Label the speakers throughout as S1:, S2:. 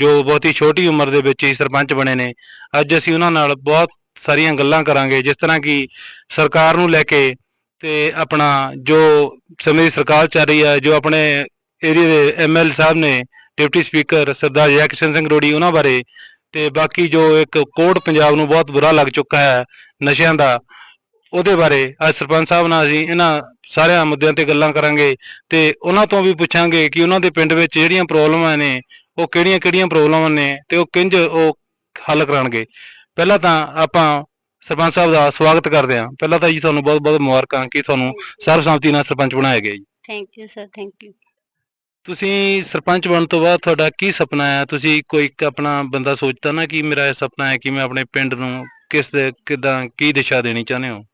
S1: ਜੋ ਬਹੁਤ ਹੀ ਛੋਟੀ ਉਮਰ ਦੇ ਵਿੱਚ ਹੀ ਸਰਪੰਚ ਬਣੇ ਨੇ। ਅੱਜ ਅਸੀਂ ਉਹਨਾਂ ਨਾਲ ਬਹੁਤ ਸਾਰੀਆਂ ਗੱਲਾਂ ਕਰਾਂਗੇ, ਜਿਸ ਤਰ੍ਹਾਂ ਕਿ ਸਰਕਾਰ ਨੂੰ ਲੈ ਕੇ ਤੇ ਆਪਣਾ ਜੋ ਸਮੇਂ ਦੀ ਸਰਕਾਰ ਚੱਲ ਰਹੀ ਹੈ, ਜੋ ਆਪਣੇ ਏਰੀਆ ਦੇ ਐਮਐਲ ਸਾਹਿਬ ਨੇ, ਡਿਪਟੀ ਸਪੀਕਰ ਸਰਦਾਰ ਜੈ ਕਿਸ਼ਨ ਸਿੰਘ ਰੋੜੀ ਉਹਨਾਂ ਬਾਰੇ ਤੇ ਬਾਕੀ ਜੋ ਇੱਕ ਕੋਡ ਪੰਜਾਬ ਨੂੰ ਬਹੁਤ ਬੁਰਾ ਲੱਗ ਚੁੱਕਾ ਹੈ ਨਸ਼ਿਆਂ ਦਾ ਉਹਦੇ ਬਾਰੇ ਅੱਜ ਸਰਪੰਚ ਸਾਹਿਬ ਨਾਲ ਅਸੀਂ ਇਹਨਾਂ ਸਾਰਿਆਂ ਮੁੱਦਿਆਂ ਤੇ ਗੱਲਾਂ ਕਰਾਂਗੇ ਤੇ ਉਹਨਾਂ ਤੋਂ ਵੀ ਪੁੱਛਾਂਗੇ ਕਿ ਉਹਨਾਂ ਦੇ ਪਿੰਡ ਵਿੱਚ ਜਿਹੜੀਆਂ ਪ੍ਰੋਬਲਮਾਂ ਨੇ ਉਹ ਕਿਹੜੀਆਂ-ਕਿਹੜੀਆਂ ਪ੍ਰੋਬਲਮਾਂ ਨੇ ਤੇ ਉਹ ਕਿੰਜ ਉਹ ਹੱਲ ਕਰਾਉਣਗੇ ਪਹਿਲਾਂ ਤਾਂ ਆਪਾਂ ਸਰਪੰਚ ਸਾਹਿਬ ਦਾ ਸਵਾਗਤ ਕਰਦੇ ਹਾਂ। ਪਹਿਲਾਂ ਤਾਂ ਜੀ ਤੁਹਾਨੂੰ ਬਹੁਤ-ਬਹੁਤ ਮੁਬਾਰਕਾਂ ਕਿ ਤੁਹਾਨੂੰ ਸਰਬਸੰਮਤੀ ਨਾਲ ਸਰਪੰਚ ਬਣਾਇਆ ਗਿਆ ਜੀ।
S2: Thank you sir thank you
S1: ਤੁਸੀਂ ਸਰਪੰਚ ਬਣਨ ਤੋਂ ਬਾਅਦ ਤੁਹਾਡਾ ਕੀ ਸੁਪਨਾ ਹੈ? ਤੁਸੀਂ ਕੋਈ ਆਪਣਾ ਬੰਦਾ ਸੋਚਦਾ ਨਾ ਕਿ ਮੇਰਾ ਇਹ ਸੁਪਨਾ ਹੈ ਕਿ ਮੈਂ ਆਪਣੇ ਪਿੰਡ ਨੂੰ ਕਿਸ ਦੇ ਕਿਦਾਂ ਕੀ ਦਿਸ਼ਾ ਦੇਣੀ ਚਾਹੁੰਦੇ ਹੋ?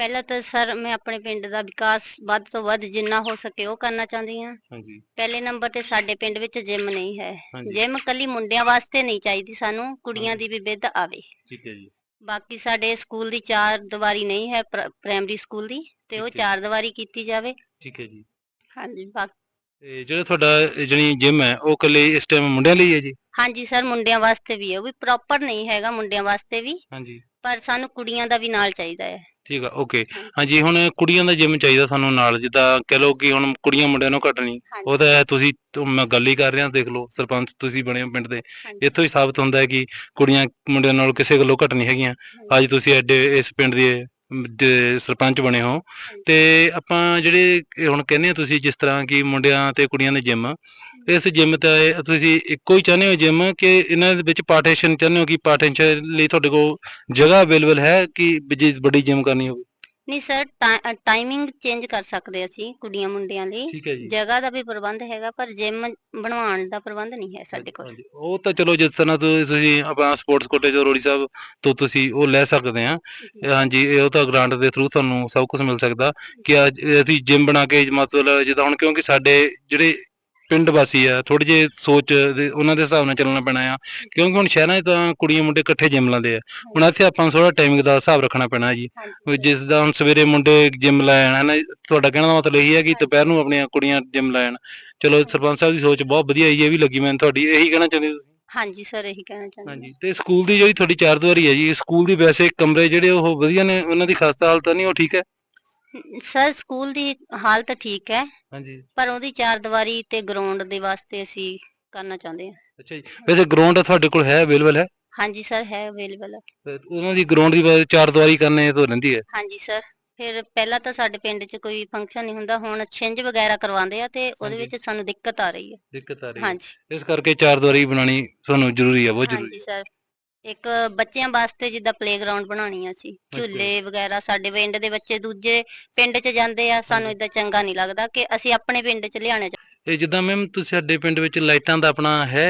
S2: ਪਹਿਲਾਂ ਤਾਂ ਸਰ ਮੈਂ ਆਪਣੇ ਪਿੰਡ ਦਾ ਵਿਕਾਸ ਵੱਧ ਤੋਂ ਵੱਧ ਜਿੰਨਾ ਹੋ ਸਕੇ ਉਹ ਕਰਨਾ ਚਾਹੁੰਦੀ ਹਾਂ।
S1: ਹਾਂਜੀ।
S2: ਪਹਿਲੇ ਨੰਬਰ ਤੇ ਸਾਡੇ ਪਿੰਡ ਵਿੱਚ ਜਿਮ ਨਹੀਂ ਹੈ।
S1: ਹਾਂਜੀ।
S2: ਜਿਮ ਕੱਲੀ ਮੁੰਡਿਆਂ ਵਾਸਤੇ ਨਹੀਂ ਚਾਹੀਦੀ ਸਾਨੂੰ ਕੁੜੀਆਂ ਦੀ ਵੀ ਵਿੱਧ ਆਵੇ।
S1: ਠੀਕ ਹੈ ਜੀ।
S2: ਬਾਕੀ ਸਾਡੇ ਸਕੂਲ ਦੀ ਚਾਰ ਦੀਵਾਰੀ ਨਹੀਂ ਹੈ ਪ੍ਰ- ਪ੍ਰਾਇਮਰੀ ਸਕੂਲ ਦੀ ਤੇ ਉਹ
S1: ਠੀਕ ਹੈ।
S2: ਚਾਰ ਦੀਵਾਰੀ ਕੀਤੀ ਜਾਵੇ।
S1: ਠੀਕ ਹੈ ਜੀ।
S2: ਹਾਂਜੀ ਬਾਕੀ
S1: ਤੇ ਜਿਹੜਾ ਤੁਹਾਡਾ ਇਹ ਜਿਹੜੀ ਜਿਮ ਹੈ ਉਹ ਇਕੱਲੇ ਇਸ ਟਾਈਮ ਮੁੰਡਿਆਂ ਲਈ ਹੈ ਜੀ?
S2: ਹਾਂਜੀ ਸਰ ਮੁੰਡਿਆਂ ਵਾਸਤੇ ਵੀ ਹੈ। ਉਹ ਵੀ ਪ੍ਰੋਪਰ ਨਹੀਂ ਹੈਗਾ ਮੁੰਡਿਆਂ ਵਾਸਤੇ ਵੀ।
S1: ਹਾਂਜੀ।
S2: ਪਰ ਸਾਨੂੰ ਕੁੜੀਆਂ ਦਾ ਵੀ ਨਾਲ ਚਾਹੀਦਾ ਹੈ।
S1: ਠੀਕ ਆ ਓਕੇ ਹਾਂਜੀ। ਹੁਣ ਕੁੜੀਆਂ ਦਾ ਜਿਮ ਚਾਹੀਦਾ ਸਾਨੂੰ ਨਾਲ ਜਿੱਦਾਂ ਕਹ ਲਓ ਕਿ ਹੁਣ ਕੁੜੀਆਂ ਮੁੰਡਿਆਂ ਨੂੰ ਘੱਟ ਨਹੀਂ
S2: ਹਾਂਜੀ।
S1: ਉਹ ਤਾਂ ਹੈ, ਤੁਸੀਂ ਤੋਂ ਮੈਂ ਗੱਲ ਹੀ ਕਰ ਰਿਹਾ ਦੇਖ ਲਓ ਸਰਪੰਚ ਤੁਸੀਂ ਬਣੇ ਹੋ ਪਿੰਡ ਦੇ।
S2: ਹਾਂਜੀ,
S1: ਇੱਥੋਂ ਹੀ ਸਾਬਤ ਹੁੰਦਾ ਹੈ ਕਿ ਕੁੜੀਆਂ ਮੁੰਡਿਆਂ ਨਾਲ ਕਿਸੇ ਗੱਲੋਂ ਘੱਟ ਨਹੀਂ ਹੈਗੀਆਂ। ਅੱਜ ਤੁਸੀਂ ਐਡੇ ਇਸ ਪਿੰਡ ਦੇ ਅਮ, ਦੇ ਸਰਪੰਚ ਬਣੇ ਹੋ। ਤੇ ਆਪਾਂ ਜਿਹੜੇ ਇਹ ਹੁਣ ਕਹਿੰਦੇ ਆ ਤੁਸੀਂ ਜਿਸ ਤਰ੍ਹਾਂ ਕਿ ਮੁੰਡਿਆਂ ਤੇ ਕੁੜੀਆਂ ਦੇ ਜਿਮ ਇਸ ਜਿਮ ਤੇ ਤੁਸੀਂ ਇੱਕੋ ਹੀ ਚਾਹੁੰਦੇ ਹੋ ਜਿਮ ਕਿ ਇਹਨਾਂ ਦੇ ਵਿੱਚ ਪਾਰਟੀਸ਼ਨ ਚਾਹੁੰਦੇ ਹੋ ਕਿ ਪਾਰਟੀਸ਼ਨ ਲਈ ਤੁਹਾਡੇ ਕੋਲ ਜਗ੍ਹਾ ਅਵੇਲੇਬਲ ਹੈ ਕਿ ਜੇ ਵੱਡੀ ਜਿਮ ਕਰਨੀ ਹੋਵੇ?
S2: ਨਹੀਂ ਸਰ ਟਾਈਮਿੰਗ ਚੇਂਜ ਕਰ ਸਕਦੇ ਅਸੀਂ ਕੁੜੀਆਂ ਮੁੰਡਿਆਂ ਲਈ। ਜਗ੍ਹਾ ਦਾ ਵੀ ਪ੍ਰਬੰਧ ਹੈਗਾ ਪਰ ਜਿਮ ਬਣਵਾਉਣ ਦਾ ਪ੍ਰਬੰਧ ਨਹੀਂ ਹੈ ਸਾਡੇ ਕੋਲ।
S1: ਉਹ ਤਾਂ ਚਲੋ ਜਿਸ ਤਰ੍ਹਾਂ ਤੁਸੀਂ ਆਪਣਾ ਸਪੋਰਟਸ ਕੋਟੇ ਜੋ ਰੋੜੀ ਸਾਹਿਬ ਤੋਂ ਤੁਸੀਂ ਉਹ ਲੈ ਸਕਦੇ ਆ ਹਾਂਜੀ ਇਹ ਉਹ ਤਾਂ ਗ੍ਰਾਂਟ ਦੇ ਥਰੂ ਤੁਹਾਨੂੰ ਸਭ ਕੁਝ ਮਿਲ ਸਕਦਾ ਕਿ ਅਸੀਂ ਜਿਮ ਬਣਾ ਕੇ ਮਤਲਬ ਜਿੱਦਾਂ ਹੁਣ ਕਿਉਂਕਿ ਸਾਡੇ ਜਿਹੜੇ ਪਿੰਡ ਵਾਸੀ ਆ ਥੋੜੀ ਜਿਹੀ ਸੋਚ ਦੇ ਉਹਨਾਂ ਦੇ ਹਿਸਾਬ ਨਾਲ ਚੱਲਣਾ ਪੈਣਾ ਆ। ਕਿਉਂਕਿ ਹੁਣ ਸ਼ਹਿਰਾਂ 'ਚ ਤਾਂ ਕੁੜੀਆਂ ਮੁੰਡੇ ਇਕੱਠੇ ਜਿਮ ਲਾਉਂਦੇ ਆ। ਹੁਣ ਇੱਥੇ ਆਪਾਂ ਨੂੰ ਥੋੜਾ ਟਾਈਮਿੰਗ ਦਾ ਹਿਸਾਬ ਰੱਖਣਾ ਪੈਣਾ ਜੀ। ਵੀ ਜਿਸ ਦਾ ਹੁਣ ਸਵੇਰੇ ਮੁੰਡੇ ਜਿਮ ਹੈ ਨਾ ਤੁਹਾਡਾ ਕਹਿਣ ਦਾ ਮਤਲਬ ਇਹੀ ਹੈ ਕਿ ਦੁਪਹਿਰ ਨੂੰ ਆਪਣੀਆਂ ਕੁੜੀਆਂ ਜਿਮ ਲਾਣ। ਚਲੋ ਸਰਪੰਚ ਸਾਹਿਬ ਦੀ ਸੋਚ ਬਹੁਤ ਵਧੀਆ ਹੈ ਜੀ, ਇਹ ਵੀ ਲੱਗੀ ਮੈਨੂੰ ਤੁਹਾਡੀ। ਇਹੀ ਕਹਿਣਾ ਚਾਹੁੰਦੇ ਹੋ ਤੁਸੀਂ?
S2: ਹਾਂਜੀ ਸਰ ਇਹੀ ਕਹਿਣਾ ਚਾਹੁੰਦੀ
S1: ਹਾਂਜੀ ਤੇ ਸਕੂਲ ਦੀ ਜਿਹੜੀ ਤੁਹਾਡੀ ਚਾਰ ਹੈ ਜੀ ਸਕੂਲ ਦੀ ਵੈਸੇ ਕਮਰੇ ਜਿਹੜੇ ਉਹ ਵਧੀਆ ਨੇ ਉਹਨਾਂ ਦੀ ਖਸਤਾ ਹਾਲਤ ਨਹੀਂ ਉਹ ਠੀਕ ਹਾਂ।
S2: ਸਰ ਸਕੂਲ ਦੀ ਹਾਲਤ ਠੀਕ ਹੈ।
S1: ਹਾਂਜੀ।
S2: ਪਰ ਉਹਦੀ ਚਾਰ ਦੀਵਾਰੀ ਤੇ ਗਰਾਊਂਡ ਦੇ ਵਾਸਤੇ ਅਸੀਂ ਕਰਨਾ ਚਾਹੁੰਦੇ ਹਾਂ।
S1: ਅੱਛਾ ਜੀ। ਵੈਸੇ ਗਰਾਊਂਡ ਤੁਹਾਡੇ ਕੋਲ ਹੈ ਅਵੇਲੇਬਲ ਹੈ?
S2: ਹਾਂਜੀ ਸਰ ਹੈ ਅਵੇਲੇਬਲ
S1: ਤੇ ਉਹਨਾਂ ਦੀ ਗਰਾਊਂਡ ਦੀ ਚਾਰ ਦੀਵਾਰੀ ਕਰਨੇ ਤੋਂ ਰਹਿੰਦੀ ਹੈ?
S2: ਹਾਂਜੀ ਸਰ ਫਿਰ ਪਹਿਲਾਂ ਤਾਂ ਸਾਡੇ ਪਿੰਡ 'ਚ ਕੋਈ ਫੰਕਸ਼ਨ ਨਹੀਂ ਹੁੰਦਾ। ਹੁਣ ਛਿੰਝ ਵਗੈਰਾ ਕਰਵਾਉਂਦੇ ਆ ਤੇ ਉਹਦੇ। ਵਿੱਚ ਸਾਨੂੰ ਦਿੱਕਤ ਆ ਰਹੀ ਹੈ।
S1: ਦਿੱਕਤ ਆ ਰਹੀ ਹੈ।
S2: ਹਾਂਜੀ।
S1: ਇਸ ਕਰਕੇ ਚਾਰ ਦੀਵਾਰੀ ਬਣਾਉਣੀ ਤੁਹਾਨੂੰ ਜ਼ਰੂਰੀ ਹੈ ਬਹੁਤ ਜ਼ਰੂਰੀ
S2: ਹਾਂਜੀ ਸਰ ਇੱਕ ਬੱਚਿਆਂ ਵਾਸਤੇ ਜਿੱਦਾਂ ਪਲੇਗਰਾਉਂਡ ਬਣਾਉਣੀ ਆ ਸੀ
S1: ਅੱਛਾ ਜੀ।
S2: ਝੂਲੇ ਵਗੈਰਾ ਸਾਡੇ ਪਿੰਡ ਦੇ ਬੱਚੇ ਦੂਜੇ ਪਿੰਡ 'ਚ ਜਾਂਦੇ ਆ ਸਾਨੂੰ। ਇਦਾਂ ਚੰਗਾ ਨਹੀਂ ਲੱਗਦਾ ਕਿ ਅਸੀਂ ਆਪਣੇ ਪਿੰਡ 'ਚ ਲਿਆਣਾ
S1: ਇਹ ਜਿੱਦਾਂ ਮੈਮ ਤੁਸੀਂ ਸਾਡੇ ਪਿੰਡ ਵਿੱਚ ਲਾਈਟਾਂ ਦਾ ਆਪਣਾ ਹੈ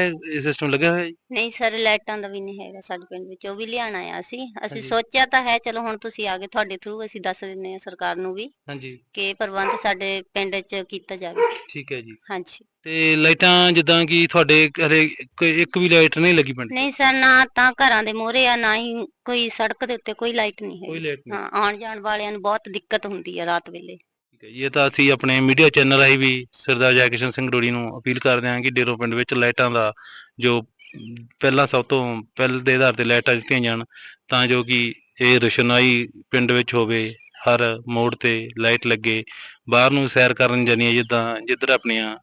S1: ਸਿਸਟਮ ਲੱਗਿਆ ਹੋਇਆ ਜੀ?
S2: ਨਹੀਂ ਸਰ ਲਾਈਟਾਂ ਦਾ ਵੀ ਨਹੀਂ ਹੈਗਾ ਸਾਡੇ ਪਿੰਡ ਵਿੱਚ ਉਹ ਵੀ ਲਿਆਣਾ ਆ ਅਸੀਂ ਅਸੀਂ। ਸੋਚਿਆ ਤਾਂ ਹੈ ਚਲੋ ਹੁਣ ਤੁਸੀਂ ਆ ਗਏ ਤੁਹਾਡੇ ਥਰੂ ਅਸੀਂ ਦੱਸ ਦਿੰਨੇ ਆ ਸਰਕਾਰ ਨੂੰ ਵੀ
S1: ਹਾਂਜੀ।
S2: ਕਿ ਪ੍ਰਬੰਧ ਸਾਡੇ ਪਿੰਡ 'ਚ ਕੀਤਾ ਜਾਵੇ।
S1: ਠੀਕ ਹੈ ਜੀ।
S2: ਹਾਂਜੀ।
S1: ਤੇ ਲਾਈਟਾਂ ਜਿੱਦਾਂ ਕਿ ਤੁਹਾਡੇ ਘਰੇ ਕੋਈ ਇੱਕ ਵੀ ਲਾਈਟ ਨਹੀਂ ਲੱਗੀ ਪਿੰਡ 'ਚ?
S2: ਨਹੀਂ ਸਰ ਨਾ ਤਾਂ ਘਰਾਂ ਦੇ ਮੋਹਰੇ ਆ ਨਾ ਹੀ ਕੋਈ ਸੜਕ ਦੇ ਉੱਤੇ ਕੋਈ ਲਾਈਟ ਨਹੀਂ
S1: ਕੋਈ
S2: ਹੈ
S1: ਲਾਈਟ ਨਹੀਂ।
S2: ਹਾਂ ਆਉਣ ਜਾਣ ਵਾਲਿਆਂ ਨੂੰ ਬਹੁਤ ਦਿੱਕਤ ਹੁੰਦੀ ਹੈ ਰਾਤ ਵੇਲੇ।
S1: ਠੀਕ ਹੈ ਜੀ, ਇਹ ਤਾਂ ਅਸੀਂ ਆਪਣੇ ਮੀਡੀਆ ਚੈਨਲ ਰਾਹੀਂ ਵੀ ਸਰਦਾਰ ਜੈਕਿਸ਼ਨ ਸਿੰਘ ਰੋੜੀ ਨੂੰ ਅਪੀਲ ਕਰਦੇ ਹਾਂ ਕਿ ਡੇਰੋ ਪਿੰਡ ਵਿੱਚ ਲਾਈਟਾਂ ਦਾ ਜੋ ਅਮ, ਪਹਿਲਾਂ ਸਭ ਤੋਂ ਪਹਿਲ ਦੇ ਆਧਾਰ ਤੇ ਲਾਈਟਾਂ ਦਿੱਤੀਆਂ ਜਾਣ ਤਾਂ ਜੋ ਕਿ ਇਹ ਰੋਸ਼ਨਾਈ ਪਿੰਡ ਵਿੱਚ ਹੋਵੇ ਹਰ ਮੋੜ ਤੇ ਲਾਈਟ ਲੱਗੇ ਬਾਹਰ ਨੂੰ ਸੈਰ ਕਰਨ ਜਾਣੀਆਂ ਜਿੱਦਾਂ ਜਿੱਧਰ ਆਪਣੀਆਂ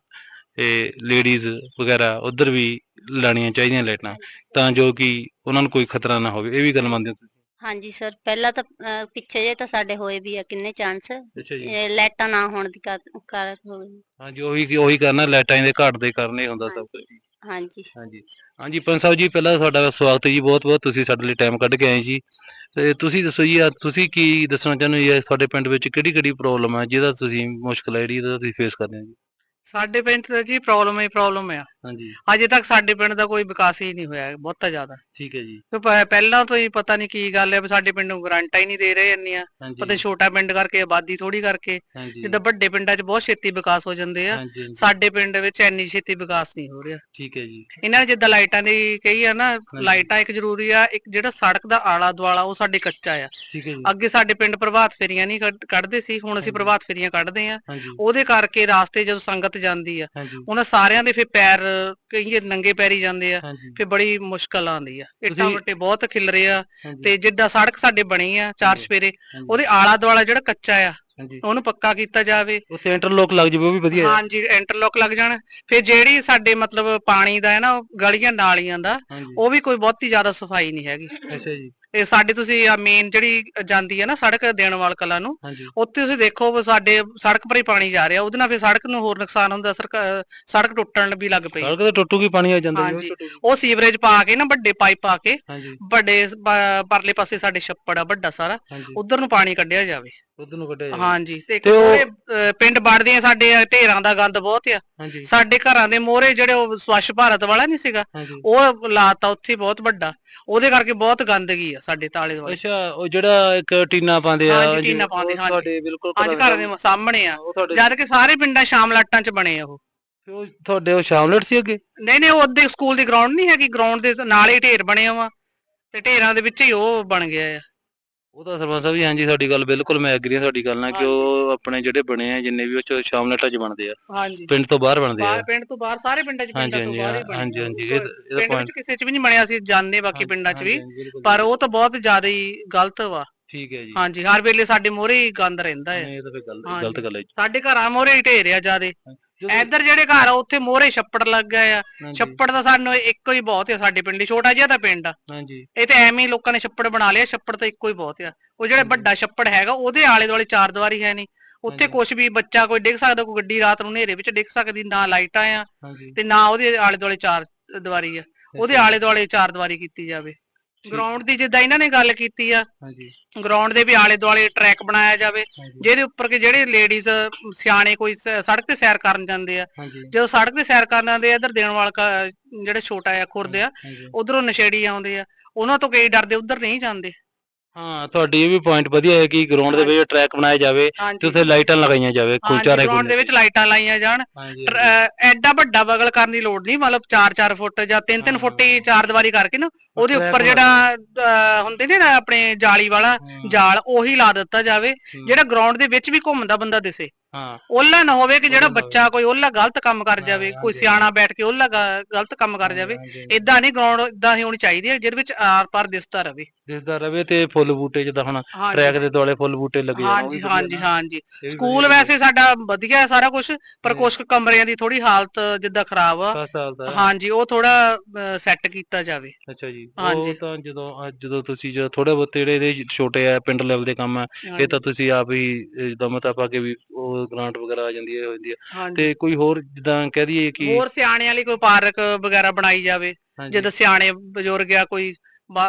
S1: ਇਹ ਲੇਡੀਜ਼ ਵਗੈਰਾ ਉਧਰ ਵੀ ਲਾਣੀਆਂ ਚਾਹੀਦੀਆਂ ਲਾਈਟਾਂ ਤਾਂ ਜੋ ਕਿ ਉਹਨਾਂ ਨੂੰ ਕੋਈ ਖਤਰਾ ਨਾ ਹੋਵੇ। ਇਹ ਵੀ ਗੱਲ ਮੰਨਦੇ ਹੋ ਤੁਸੀਂ?
S2: ਹਾਂਜੀ ਸਰ ਪਹਿਲਾਂ ਤਾਂ ਅਹ, ਪਿੱਛੇ ਜੇ ਤਾਂ ਸਾਡੇ ਹੋਏ ਵੀ ਆ ਕਿੰਨੇ ਚਾਂਸ
S1: ਅੱਛਾ
S2: ਲਾਈਟਾਂ ਨਾ ਹੋਣ ਦੀ ਕਾਰ ਕਾਰ ਹੋਵੇ।
S1: ਹਾਂਜੀ ਉਹੀ ਉਹੀ ਕਰਨਾ ਲਾਈਟਾਂ ਦੇ ਘਾਟ ਦੇ ਕਾਰਨ ਹੁੰਦਾ ਸਭ ਕੁਝ
S2: ਹਾਂਜੀ
S1: ਹਾਂਜੀ। ਹਾਂਜੀ। ਪੰਜ ਸਾਹਿਬ ਜੀ ਪਹਿਲਾਂ ਤੁਹਾਡਾ ਸਵਾਗਤ ਹੈ ਜੀ ਬਹੁਤ ਬਹੁਤ ਤੁਸੀਂ ਸਾਡੇ ਲਈ ਟਾਈਮ ਕੱਢ ਕੇ ਆਏ ਜੀ। ਤੇ ਤੁਸੀਂ ਦੱਸੋ ਜੀ ਆ ਤੁਸੀਂ ਕੀ ਦੱਸਣਾ ਚਾਹੁੰਦੇ ਹੋ ਜੀ ਤੁਹਾਡੇ ਪਿੰਡ ਵਿੱਚ ਕਿਹੜੀ ਕਿਹੜੀ ਪ੍ਰੋਬਲਮ ਹੈ ਜਿਹਦਾ ਤੁਸੀਂ ਮੁਸ਼ਕਲ ਹੈ ਜਿਹੜੀ ਇਹਦਾ ਤੁਸੀਂ ਫੇਸ ਕਰਦੇ ਹੋ ਜੀ?
S3: ਸਾਡੇ ਪਿੰਡ ਤੇ ਜੀ ਪ੍ਰੋਬਲਮ ਹੀ ਪ੍ਰੋਬਲਮ ਆ।
S1: ਹਾਂਜੀ।
S3: ਅਜੇ ਤੱਕ ਸਾਡੇ ਪਿੰਡ ਦਾ ਕੋਈ ਵਿਕਾਸ ਹੀ ਨਹੀਂ ਹੋਇਆ ਬਹੁਤਾ ਜ਼ਿਆਦਾ।
S1: ਠੀਕ ਹੈ ਜੀ।
S3: ਤੇ ਪ- ਪਹਿਲਾਂ ਤੋਂ ਹੀ ਪਤਾ ਨਹੀਂ ਕੀ ਗੱਲ ਹੈ ਵੀ ਸਾਡੇ ਪਿੰਡ ਨੂੰ ਗਰੰਟਾਂ ਹੀ ਨਹੀਂ ਦੇ ਰਹੇ ਇੰਨੀਆਂ।
S1: ਹਾਂਜੀ।
S3: ਪਤਾ ਛੋਟਾ ਪਿੰਡ ਕਰਕੇ ਆਬਾਦੀ ਥੋੜੀ ਕਰਕੇ
S1: ਹਾਂਜੀ।
S3: ਜਿੱਦਾਂ ਵੱਡੇ ਪਿੰਡਾਂ 'ਚ ਬਹੁਤ ਛੇਤੀ ਵਿਕਾਸ ਹੋ ਜਾਂਦੇ ਆ।
S1: ਹਾਂਜੀ ਹਾਂਜੀ,
S3: ਸਾਡੇ ਪਿੰਡ ਵਿੱਚ ਇੰਨੀ ਛੇਤੀ ਵਿਕਾਸ ਨਹੀਂ ਹੋ ਰਿਹਾ।
S1: ਠੀਕ ਹੈ ਜੀ।
S3: ਇਹਨਾਂ ਨੇ ਜਿੱਦਾਂ ਲਾਈਟਾਂ ਦੀ ਕਹੀ ਆ ਨਾ ਲਾਈਟਾਂ ਇੱਕ ਜ਼ਰੂਰੀ ਆ ਇੱਕ ਜਿਹੜਾ ਸੜਕ ਦਾ ਆਲਾ ਦੁਆਲਾ ਉਹ ਸਾਡੇ ਕੱਚਾ ਆ।
S1: ਠੀਕ ਹੈ ਜੀ।
S3: ਅੱਗੇ ਸਾਡੇ ਪਿੰਡ ਪ੍ਰਭਾਤ ਫੇਰੀਆਂ ਨਹੀਂ ਕੱਢ- ਕੱਢਦੇ ਸੀ ਹੁਣ ਅਸੀਂ। ਪ੍ਰਭਾਤ ਫੇਰੀਆਂ ਕੱਢਦੇ ਆ।
S1: ਹਾਂਜੀ।
S3: ਉਹਦੇ ਕਰਕੇ ਰਾਸਤੇ ਜਦੋਂ ਸੰਗਤ ਜਾਂਦੀ ਆ। ਉਹਨਾਂ ਸਾਰਿਆਂ ਦੇ ਫਿਰ ਪੈਰ ਕਈ ਨੰਗੇ ਪੈਰੀ ਜਾਂਦੇ ਆ ਫਿਰ ਬੜੀ ਮੁਸ਼ਕਲ ਆਉਂਦੀ ਆ। ਇੱਟਾਂ ਵੱਟੇ ਬਹੁਤ ਖਿਲਰੇ ਆ
S1: ਹਾਂਜੀ,
S3: ਤੇ ਜਿੱਦਾਂ ਸੜਕ ਸਾਡੇ ਬਣੀ ਆ ਚਾਰ
S1: ਹਾਂਜੀ,
S3: ਉਹਦੇ ਆਲਾ ਦੁਆਲਾ ਜਿਹੜਾ ਕੱਚਾ ਆ ਉਹਨੂੰ ਪੱਕਾ ਕੀਤਾ ਜਾਵੇ।
S1: ਉੱਥੇ ਇੰਟਰਲੋਕ ਲੱਗ ਜਾਵੇ ਉਹ ਵੀ ਵਧੀਆ ਹੈ
S3: ਹਾਂਜੀ ਇੰਟਰਲੋਕ ਲੱਗ ਜਾਣ। ਫਿਰ ਜਿਹੜੀ ਸਾਡੇ ਮਤਲਬ ਪਾਣੀ ਦਾ ਹੈ ਨਾ ਗਲੀਆਂ ਨਾਲੀਆਂ ਦਾ ਉਹ ਵੀ ਕੋਈ ਬਹੁਤੀ ਜ਼ਿਆਦਾ ਸਫ਼ਾਈ ਨਹੀਂ ਹੈਗੀ।
S1: ਅੱਛਾ ਜੀ।
S3: ਇਹ ਸਾਡੇ ਤੁਸੀਂ ਆ ਮੇਨ ਜਿਹੜੀ ਜਾਂਦੀ ਹੈ ਨਾ ਸੜਕ ਦੇਣਵਾਲ ਕਲਾ ਨੂੰ ਉੱਥੇ ਤੁਸੀਂ ਦੇਖੋ ਵੀ ਸਾਡੇ ਸੜਕ ਪਰ ਹੀ ਪਾਣੀ ਜਾ ਰਿਹਾ ਉਹਦੇ ਨਾਲ ਫਿਰ ਸੜਕ ਨੂੰ ਹੋਰ ਨੁਕਸਾਨ ਹੁੰਦਾ ਸੜਕ ਟੁੱਟਣ ਵੀ ਲੱਗ ਪਈ।
S1: ਸੜਕ ਤੇ ਟੁੱਟੂਗੀ ਪਾਣੀ ਆ ਜਾਂਦਾ। ਜੀ, ਉਹ
S3: ਹਾਂਜੀ।
S1: ਟੁੱਟੂਗੀ।
S3: ਉਹ ਸੀਵਰੇਜ ਪਾ ਕੇ ਨਾ ਵੱਡੇ ਪਾਈਪ ਪਾ ਕੇ ਵੱਡੇ ਪਰਲੇ ਪਾਸੇ ਸਾਡੇ ਛੱਪੜ ਆ ਵੱਡਾ ਸਾਰਾ ਉਧਰ ਨੂੰ ਪਾਣੀ ਕੱਢਿਆ ਜਾਵੇ।
S1: ਨੂੰ ਕੱਢਿਆ।
S3: ਹਾਂਜੀ ਤੇ
S1: ਉਹ-
S3: ਪਿੰਡ ਸਾਡੇ ਢੇਰਾਂ ਦਾ ਗੰਦ ਬਹੁਤ ਆ।
S1: ਹਾਂਜੀ।
S3: ਸਾਡੇ ਘਰਾਂ ਦੇ ਮੋਹਰੇ ਜਿਹੜੇ ਉਹ ਸਵੱਛ ਭਾਰਤ ਵਾਲਾ ਨਹੀਂ ਸੀਗਾ
S1: ਹਾਂਜੀ।
S3: ਉਹ ਲਾਤਾ ਉੱਥੇ ਬਹੁਤ ਵੱਡਾ। ਉਹਦੇ ਕਰਕੇ ਬਹੁਤ ਗੰਦਗੀ ਆ ਸਾਡੇ ਤਾਲੇ ਦੁਆਲੇ
S1: ਅੱਛਾ ਉਹ ਜਿਹੜਾ ਇੱਕ ਟੀਨਾ ਪਾਉਂਦੇ ਆ
S3: ਹਾਂਜੀ, ਟੀਨਾ ਪਾਉਂਦੇ,
S1: ਉਹ
S3: ਹਾਂਜੀ।
S1: ਤੁਹਾਡੇ ਬਿਲਕੁਲ
S3: ਹਾਂਜੀ ਘਰ ਦੇ ਸਾਹਮਣੇ। ਆ।
S1: ਉਹ ਤੁਹਾਡੇ
S3: ਜਦ ਕਿ ਸਾਰੇ ਪਿੰਡਾਂ ਸ਼ਾਮ ਲਾਟਾਂ 'ਚ ਬਣੇ ਆ ਉਹ।
S1: ਉਹ ਤੁਹਾਡੇ ਉਹ ਸ਼ਾਮਲਟ ਸੀ ਅੱਗੇ?
S3: ਨਹੀਂ ਨਹੀਂ ਉਹ ਅੱਧੇ ਸਕੂਲ ਦੀ ਗਰਾਊਂਡ ਨਹੀਂ ਹੈਗੀ। ਗਰਾਊਂਡ ਦੇ ਨਾਲ ਹੀ ਢੇਰ ਬਣੇ ਆ ਤੇ ਢੇਰਾਂ ਦੇ ਵਿੱਚ ਹੀ ਉਹ ਬਣ ਗਿਆ ਆ।
S1: ਉਹ ਤਾਂ ਸਰਪੰਚ ਸਾਹਿਬ ਜੀ ਹਾਂਜੀ ਸਾਡੀ ਗੱਲ ਬਿਲਕੁਲ ਮੈਂ ਐਗਰੀ ਹਾਂ ਤੁਹਾਡੀ ਗੱਲ ਨਾਲ ਕਿ ਉਹ ਆਪਣੇ ਜਿਹੜੇ ਬਣੇ ਆ ਜਿੰਨੇ ਵੀ ਉਹ ਚ ਸ਼ਾਮਲਟਾਂ ਚ ਬਣਦੇ ਆ।
S3: ਹਾਂਜੀ।
S1: ਪਿੰਡ ਤੋਂ ਬਾਹਰ ਬਣਦੇ ਆ।
S3: ਬਾਹਰ ਪਿੰਡ ਤੋਂ ਬਾਹਰ ਸਾਰੇ ਪਿੰਡਾਂ 'ਚ ਪਿੰਡਾਂ ਤੋਂ
S1: ਹਾਂਜੀ
S3: ਬਾਹਰ ਹੀ ਬਣੇ
S1: ਹਾਂਜੀ। ਹਾਂਜੀ ਇਹ ਇਹਦਾ
S3: ਪਿੰਡ
S1: point-
S3: ਕਿਸੇ 'ਚ ਵੀ ਨਹੀਂ ਬਣਿਆ ਸੀ ਜਾਣਦੇ ਬਾਕੀ ਪਿੰਡਾਂ 'ਚ ਵੀ। ਪਰ ਉਹ ਤਾਂ ਬਹੁਤ ਜ਼ਿਆਦਾ ਹੀ ਗਲਤ ਵਾ।
S1: ਠੀਕ ਹੈ ਜੀ।
S3: ਹਾਂਜੀ ਹਰ ਵੇਲੇ ਸਾਡੇ ਮੋਹਰੇ ਹੀ ਗੰਦ ਰਹਿੰਦਾ ਹੈ।
S1: ਨਹੀਂ, ਇਹ ਤਾਂ ਫਿਰ ਗਲਤ। ਗਲਤ ਗੱਲ ਹੈ ਜੀ।
S3: ਸਾਡੇ ਘਰਾਂ ਮੋਹਰੇ ਹੀ ਢੇਰ ਆ ਜਿਆਦੇ।
S1: ਜਦੋਂ-
S3: ਇੱਧਰ ਜਿਹੜੇ ਘਰ ਆ ਉੱਥੇ ਮੋਹਰੇ ਛੱਪੜ ਲੱਗਾ ਆ।
S1: ਹਾਂਜੀ,
S3: ਛੱਪੜ ਦਾ ਸਾਨੂੰ ਇੱਕੋ ਹੀ ਬਹੁਤ ਆ ਸਾਡੇ ਪਿੰਡ ਛੋਟਾ ਜਿਹਾ ਤਾਂ ਪਿੰਡ ਆ।
S1: ਹਾਂਜੀ।
S3: ਇਹ ਤਾਂ ਐਵੇਂ ਹੀ ਲੋਕਾਂ ਨੇ ਛੱਪੜ ਬਣਾ ਲਿਆ ਛੱਪੜ ਤਾਂ ਇੱਕੋ ਹੀ ਬਹੁਤ ਆ। ਉਹ ਜਿਹੜਾ ਵੱਡਾ ਛੱਪੜ ਹੈਗਾ ਉਹਦੇ ਆਲੇ ਦੁਆਲੇ ਚਾਰ ਦੀਵਾਰੀ ਹੈ ਨਹੀਂ। ਉੱਥੇ। ਕੁਝ ਵੀ ਬੱਚਾ ਕੋਈ ਡਿੱਗ ਸਕਦਾ ਕੋਈ ਗੱਡੀ ਰਾਤ ਨੂੰ ਹਨੇਰੇ ਵਿੱਚ ਡਿੱਗ ਸਕਦੀ ਨਾ ਲਾਈਟਾਂ ਆ ਤੇ ਨਾ ਉਹਦੇ ਆਲੇ ਦੁਆਲੇ ਚਾਰ ਦੀਵਾਰੀ ਆ। ਉਹਦੇ ਆਲੇ ਦੁਆਲੇ ਚਾਰ ਦੀਵਾਰੀ ਕੀਤੀ ਜਾਵੇ। ਗਰਾਊਂਡ ਦੀ ਜਿੱਦਾਂ ਇਹਨਾਂ ਨੇ ਗੱਲ ਕੀਤੀ ਆ
S1: ਹਾਂਜੀ।
S3: ਗਰਾਊਂਡ ਦੇ ਵੀ ਆਲੇ ਦੁਆਲੇ ਟਰੈਕ ਬਣਾਇਆ ਜਾਵੇ ਜਿਹਦੇ ਉੱਪਰ ਕਿ ਜਿਹੜੇ ਲੇਡੀਜ਼ ਸਿਆਣੇ ਕੋਈ ਸ- ਸੜਕ ਤੇ ਸੈਰ ਕਰਨ ਜਾਂਦੇ ਆ।
S1: ਹਾਂਜੀ।
S3: ਜਦੋਂ ਸੜਕ ਤੇ ਸੈਰ ਕਰਨ ਜਾਂਦੇ ਆ ਇੱਧਰ ਦੇਣ ਵਾਲਾ ਕ- ਜਿਹੜਾ ਛੋਟਾ ਆ ਖੁਰਦ ਆ
S1: ਹਾਂਜੀ।
S3: ਉਧਰੋਂ ਨਸ਼ੇੜੀ ਆਉਂਦੇ ਆ ਉਹਨਾਂ ਤੋਂ ਕਈ ਡਰਦੇ ਉਧਰ ਨਹੀਂ ਜਾਂਦੇ।
S1: ਹਾਂ ਤੁਹਾਡੀ ਇਹ ਵੀ ਪੁਆਇੰਟ ਵਧੀਆ ਹੈ ਕਿ ਗਰਾਊਂਡ ਦੇ ਵਿੱਚ ਟਰੈਕ ਬਣਾਇਆ ਜਾਵੇ ਤੇ
S3: ਹਾਂਜੀ।
S1: ਉੱਥੇ ਲਾਈਟਾਂ ਲਗਾਈਆਂ ਜਾਵੇ ਕੁਲ ਚਾਰੇ
S3: ਗਰਾਊਂਡ ਦੇ ਵਿੱਚ ਲਾਈਟਾਂ ਲਾਈਆਂ ਜਾਣ।
S1: ਹਾਂਜੀ
S3: ਟਰ- ਅਹ ਐਡਾ ਵੱਡਾ ਬਗਲ ਕਰਨ ਦੀ ਲੋੜ ਨਹੀਂ ਮਤਲਬ 4-4 ਫੁੱਟ ਜਾਂ 3-3
S1: ਹਾਂ।
S3: ਫੁੱਟ ਹੀ ਚਾਰ ਦੀਵਾਰੀ ਕਰਕੇ ਨਾ ਉਹਦੇ
S1: track
S3: ਉੱਪਰ ਜਿਹੜਾ ਅਹ, ਹੁੰਦੇ ਨੇ ਨਾ ਆਪਣੇ ਜਾਲੀ ਵਾਲਾ
S1: ਹਾਂ,
S3: ਜਾਲ ਉਹੀ ਲਾ ਦਿੱਤਾ ਜਾਵੇ। ਜਿਹੜਾ ਗਰਾਊਂਡ ਦੇ ਵਿੱਚ ਵੀ ਘੁੰਮਦਾ ਬੰਦਾ ਦਿਸੇ।
S1: ਹਾਂ।
S3: ਉਹਲਾ ਨਾ ਹੋਵੇ ਕਿ ਜਿਹੜਾ ਬੱਚਾ ਕੋਈ ਉਹਲਾ ਗਲਤ ਕੰਮ ਕਰ ਜਾਵੇ ਕੋਈ। ਸਿਆਣਾ ਬੈਠ ਕੇ ਉਹਲਾ ਗਲਤ ਕੰਮ ਕਰ ਜਾਵੇ ਇਦਾਂ ਨਹੀਂ ਗਰਾਊਂਡ ਇਦਾਂ ਹੀ ਹੋਣੀ ਚਾਹੀਦੀ ਹੈ ਜਿਹਦੇ ਵਿੱਚ ਆਰ ਪਾਰ ਦਿਸਦਾ ਰਵੇ।
S1: ਦਿਸਦਾ ਰਵੇ ਤੇ ਫੁੱਲ ਬੂਟੇ ਜਿੱਦਾਂ ਹੁਣ ਟਰੈਕ ਦੇ ਦੁਆਲੇ ਫੁੱਲ ਬੂਟੇ ਲੱਗੇ
S3: ਹਾਂਜੀ ਹਾਂਜੀ। ਹਾਂਜੀ। ਸਕੂਲ ਵੈਸੇ ਸਾਡਾ ਵਧੀਆ ਹੈ ਸਾਰਾ ਕੁਝ ਪਰ। ਕੁਝ ਕਮਰਿਆਂ ਦੀ ਥੋੜੀ ਹਾਲਤ ਜਿੱਦਾਂ ਖਰਾਬ ਆ। ਹਾਂਜੀ ਉਹ ਥੋੜਾ ਸੈੱਟ ਕੀਤਾ ਜਾਵੇ।
S1: ਅੱਛਾ ਜੀ।
S3: ਹਾਂਜੀ।
S1: ਉਹ ਤਾਂ ਜਦੋਂ ਜਦੋਂ ਤੁਸੀਂ ਜਦੋਂ ਥੋੜੇ ਬਹੁਤ ਜਿਹੜੇ ਛੋਟੇ ਆ ਪਿੰਡ ਲੈਵਲ ਦੇ ਕੰਮ ਆ ਇਹ ਤਾਂ ਤੁਸੀਂ ਆਪ ਹੀ ਜਿੱਦਾਂ ਮਤਾ ਪਾ ਕੇ ਵੀ ਉਹ ਗ੍ਰਾਂਟ ਵਗੈਰਾ ਆ ਜਾਂਦੀ ਹੈ ਹੋ ਜਾਂਦੀ ਹੈ।
S3: ਹਾਂਜੀ।
S1: ਤੇ ਕੋਈ ਹੋਰ ਜਿੱਦਾਂ ਕਹਿ ਦਈਏ ਕਿ
S3: ਹੋਰ ਸਿਆਣਿਆਂ ਲਈ ਕੋਈ ਪਾਰਕ ਵਗੈਰਾ ਬਣਾਈ ਜਾਵੇ ਜਦੋਂ ਸਿਆਣੇ ਬਜ਼ੁਰਗ ਆ ਕੋਈ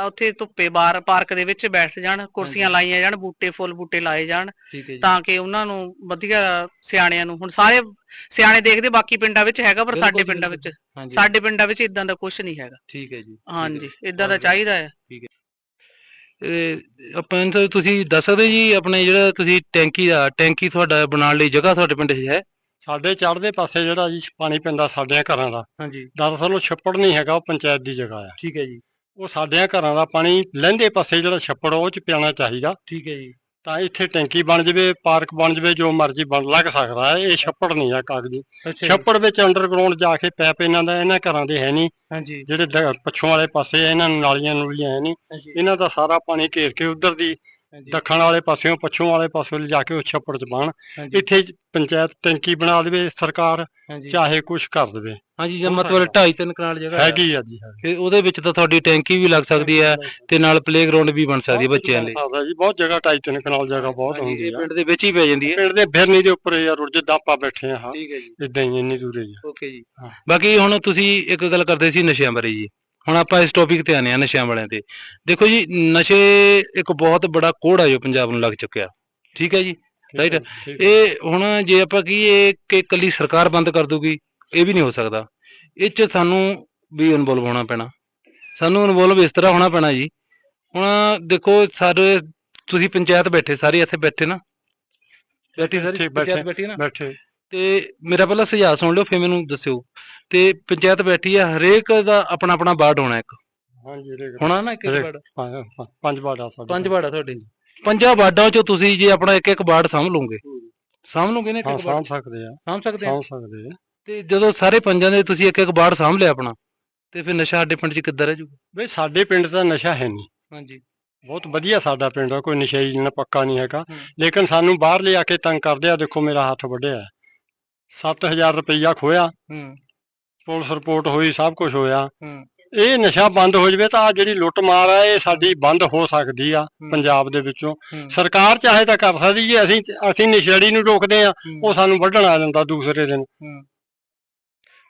S3: ਉੱਥੇ ਧੁੱਪੇ ਬਾਹਰ ਪਾਰਕ ਦੇ ਵਿੱਚ ਬੈਠ ਜਾਣ ਕੁਰਸੀਆਂ। ਲਾਈਆਂ ਜਾਣ ਬੂਟੇ ਫੁੱਲ ਬੂਟੇ ਲਾਏ ਜਾਣ ਤਾਂ ਕਿ ਉਹਨਾਂ ਨੂੰ ਵਧੀਆ ਸਿਆਣਿਆਂ ਨੂੰ ਹੁਣ ਸਾਰੇ ਸਿਆਣੇ ਦੇਖਦੇ ਬਾਕੀ ਪਿੰਡਾਂ ਵਿੱਚ ਹੈਗਾ ਪਰ ਸਾਡੇ ਪਿੰਡਾਂ ਵਿੱਚ ਸਾਡੇ ਪਿੰਡਾਂ ਵਿੱਚ ਇਦਾਂ ਦਾ ਕੁਝ ਨਹੀਂ ਹੈਗਾ।
S1: ਠੀਕ ਹੈ ਜੀ।
S3: ਹਾਂਜੀ ਇਦਾਂ ਦਾ। ਚਾਹੀਦਾ ਹੈ।
S1: ਆਪਾਂ ਨੂੰ ਤਾਂ ਤੁਸੀਂ ਦੱਸ ਸਕਦੇ ਜੀ ਆਪਣੇ ਜਿਹੜਾ ਤੁਸੀਂ ਟੈਂਕੀ ਦਾ ਟੈਂਕੀ ਤੁਹਾਡਾ ਬਣਾਉਣ ਲਈ ਜਗ੍ਹਾ ਤੁਹਾਡੇ ਪਿੰਡ 'ਚ ਹੈ?
S4: ਸਾਡੇ ਚੜ੍ਹਦੇ ਪਾਸੇ ਜਿਹੜਾ ਜੀ ਪਾਣੀ ਪੈਂਦਾ ਸਾਡੇ ਘਰਾਂ ਦਾ।
S1: ਹਾਂਜੀ।
S4: ਦਰਅਸਲ ਉਹ ਛੱਪੜ ਨਹੀਂ ਹੈਗਾ ਉਹ ਪੰਚਾਇਤ ਦੀ ਜਗ੍ਹਾ ਆ।
S1: ਠੀਕ ਹੈ ਜੀ।
S4: ਉਹ ਸਾਡੇ ਘਰਾਂ ਦਾ ਪਾਣੀ ਲਹਿੰਦੇ ਪਾਸੇ ਜਿਹੜਾ ਛੱਪੜ ਉਹ ਚ ਪਿਆਣਾ ਚਾਹੀਦਾ।
S1: ਠੀਕ ਹੈ ਜੀ।
S4: ਤਾਂ ਇੱਥੇ ਟੈਂਕੀ ਬਣ ਜਵੇ ਪਾਰਕ ਬਣ ਜਵੇ ਜੋ ਮਰਜ਼ੀ ਬਣ ਲੱਗ ਸਕਦਾ ਹੈ। ਇਹ ਛੱਪੜ ਨਹੀਂ ਆ ਕਾਗਜ਼ੀ ਛੱਪੜ ਵਿੱਚ ਅੰਡਰਗਰਾਉਂਡ ਜਾ ਕੇ ਪੈਪ ਇਹਨਾਂ ਦਾ ਇਹਨਾਂ ਘਰਾਂ ਦੇ ਹੈ ਨਹੀਂ।
S1: ਹਾਂਜੀ।
S4: ਜਿਹੜੇ ਪੱਛੋਂ ਵਾਲੇ ਪਾਸੇ ਇਹਨਾਂ ਨਾਲੀਆਂ ਨੂਲੀਆਂ ਹੈ ਨਹੀਂ। ਇਹਨਾਂ ਦਾ ਸਾਰਾ ਪਾਣੀ ਘੇਰ ਕੇ ਉਧਰ ਦੀ ਦੱਖਣ ਵਾਲੇ ਪਾਸਿਓਂ ਪੱਛੋਂ ਵਾਲੇ ਪਾਸਿਓਂ ਲਿਜਾ ਕੇ ਉਹ ਛੱਪੜ ਚ ਇੱਥੇ ਪੰਚਾਇਤ ਟੈਂਕੀ ਬਣਾ ਦੇਵੇ ਸਰਕਾਰ ਚਾਹੇ ਕੁਝ ਕਰ ਦੇਵੇ।
S1: ਹਾਂਜੀ ਜੇ ਮਤਲਬ
S4: ਸਾਡਾ।
S1: 2.5 3 ਕਨਾਲ ਜਗ੍ਹਾ ਹੈ
S4: ਹੈਗੀ ਆ ਜੀ।
S1: ਤੇ ਉਹਦੇ ਵਿੱਚ ਤਾਂ ਤੁਹਾਡੀ ਟੈਂਕੀ ਵੀ ਲੱਗ ਸਕਦੀ ਹੈ ਤੇ ਨਾਲ ਪਲੇਗਰਾਉਂਡ ਵੀ ਬਣ ਸਕਦੀ ਹੈ ਬੱਚਿਆਂ ਲਈ।
S4: ਸਕਦਾ ਜੀ ਬਹੁਤ ਜਗ੍ਹਾ ਢਾਈ ਤਿੰਨ ਕਨਾਲ ਜਗ੍ਹਾ ਬਹੁਤ ਹੁੰਦੀ ਆ।
S1: ਪਿੰਡ ਦੇ ਵਿੱਚ ਹੀ ਪੈ ਜਾਂਦੀ ਹੈ।
S4: ਪਿੰਡ ਦੇ ਫਿਰਨੀ ਦੇ ਉੱਪਰ ਯਾਰ ਉੜ ਜਿੱਦਾਂ ਆਪਾਂ ਬੈਠੇ ਆ
S1: ਠੀਕ ਹੈ ਜੀ।
S4: ਇਦਾਂ ਹੀ ਇੰਨੀ ਦੂਰੇ ਜੀ
S1: ਓਕੇ ਜੀ।
S4: ਹਾਂ।
S1: ਬਾਕੀ ਹੁਣ ਤੁਸੀਂ ਇੱਕ ਗੱਲ ਕਰਦੇ ਸੀ ਨਸ਼ਿਆਂ ਬਾਰੇ ਜੀ। ਹੁਣ ਆਪਾਂ ਇਸ ਟੌਪਿਕ ਤੇ ਆਨੇ ਆ ਨਸ਼ਿਆਂ ਵਾਲਿਆਂ ਤੇ। ਦੇਖੋ ਜੀ ਨਸ਼ੇ ਇੱਕ ਬਹੁਤ ਬੜਾ ਕੋੜ ਜੋ ਪੰਜਾਬ ਨੂੰ ਲੱਗ ਚੁੱਕਿਆ। ਠੀਕ ਹੈ ਜੀ.
S4: ਠੀਕ
S1: ਇਹ ਹੁਣ ਜੇ ਆਪਾਂ ਕਹੀਏ ਕਿ ਇਕੱਲੀ ਸਰਕਾਰ ਬੰਦ ਕਰ ਦੂਗੀ ਇਹ ਵੀ ਨਹੀਂ ਹੋ ਸਕਦਾ। ਇਹ ਚ ਸਾਨੂੰ ਵੀ ਇਨਵੋਲਵ ਹੋਣਾ ਪੈਣਾ। ਸਾਨੂੰ ਇਨਵੋਲਵ ਇਸ ਤਰ੍ਹਾਂ ਹੋਣਾ ਪੈਣਾ ਜੀ। ਹੁਣ ਦੇਖੋ ਸਾਰੇ ਤੁਸੀਂ ਪੰਚਾਇਤ ਬੈਠੇ ਸਾਰੇ ਇੱਥੇ ਬੈਠੇ ਨਾ? ਬੈਠੀ ਸਾਰੀ ਪੰਚਾਇਤ।
S4: ਬੈਠੀ
S1: ਨਾ?
S4: ਬੈਠੇ।
S1: ਤੇ ਮੇਰਾ ਪਹਿਲਾਂ ਸੁਝਾਅ ਸੁਣ ਲਿਓ ਫਿਰ ਮੈਨੂੰ ਦੱਸਿਓ। ਤੇ ਪੰਚਾਇਤ ਬੈਠੀ ਆ ਹਰੇਕ ਦਾ ਆਪਣਾ ਆਪਣਾ ਵਾਰਡ ਹੋਣਾ ਇੱਕ।
S4: ਹਾਂਜੀ ਰੇਗ
S1: ਹੋਣਾ ਨਾ ਇੱਕ ਇੱਕ
S4: ਹਰੇਕ।
S1: ਵਾਰਡ?
S4: ਪੰਜ ਪੰਜ ਬਾੜਾ ਸਾਡੇ
S1: ਪੰਜ ਵਾਰਡ ਆ ਤੁਹਾਡੇ ਪੰਜਾਂ ਵਾਰਡਾਂ ਚੋਂ ਤੁਸੀਂ ਜੇ ਆਪਣਾ ਇੱਕ ਇੱਕ ਵਾਰਡ ਸਾਂਭ ਲਓਗੇ। ਸਾਂਭ ਲਓਗੇ ਨੇ ਇੱਕ
S4: ਹਾਂ
S1: ਇੱਕ
S4: ਸਾਂਭ
S1: ਵਾਰਡ?
S4: ਸਕਦੇ ਆ।
S1: ਸਾਂਭ ਸਕਦੇ ਆ?
S4: ਸਾਂਭ ਸਕਦੇ ਆ।
S1: ਤੇ ਜਦੋਂ ਸਾਰੇ ਪੰਜਾਂ ਦੇ ਤੁਸੀਂ ਇੱਕ ਇੱਕ ਵਾਰਡ ਸਾਂਭ ਲਿਆ ਆਪਣਾ ਤੇ ਫਿਰ ਨਸ਼ਾ ਸਾਡੇ ਪਿੰਡ 'ਚ ਕਿੱਦਾਂ ਰਹਿ ਜਾਊਗਾ?
S4: ਬਈ ਸਾਡੇ ਪਿੰਡ ਤਾਂ ਨਸ਼ਾ ਹੈ ਨਹੀਂ।
S1: ਹਾਂਜੀ।
S4: ਬਹੁਤ ਵਧੀਆ ਸਾਡਾ ਪਿੰਡ ਆ ਕੋਈ ਨਸ਼ਈ ਨਾ ਪੱਕਾ ਨਹੀਂ ਹੈਗਾ।
S1: ਹੂੰ।
S4: ਲੇਕਿਨ ਸਾਨੂੰ ਬਾਹਰ ਲਿਆ ਕੇ ਤੰਗ ਕਰਦੇ ਆ ਦੇਖੋ ਮੇਰਾ ਹੱਥ ਵੱਢਿਆ। 7000 ਰੁਪਈਆ ਖੋਇਆ
S1: ਹੂੰ।
S4: ਪੁਲਿਸ ਰਿਪੋਰਟ ਹੋਈ ਸਭ ਕੁਝ ਹੋਇਆ।
S1: ਹੂੰ।
S4: ਇਹ ਨਸ਼ਾ ਬੰਦ ਹੋ ਜਵੇ ਤਾਂ ਆਹ ਜਿਹੜੀ ਲੁੱਟ ਮਾਰ ਆ ਇਹ ਸਾਡੀ ਬੰਦ ਹੋ ਸਕਦੀ ਆ। ਪੰਜਾਬ ਦੇ ਵਿੱਚੋਂ। ਸਰਕਾਰ ਚਾਹੇ ਤਾਂ ਕਰ ਸਕਦੀ ਜੇ ਅਸੀਂ ਅਸੀਂ ਨਸ਼ੇੜੀ ਨੂੰ ਰੋਕਦੇ ਆ। ਉਹ ਸਾਨੂੰ ਵੱਢਣ ਆ ਜਾਂਦਾ ਦੂਸਰੇ ਦਿਨ।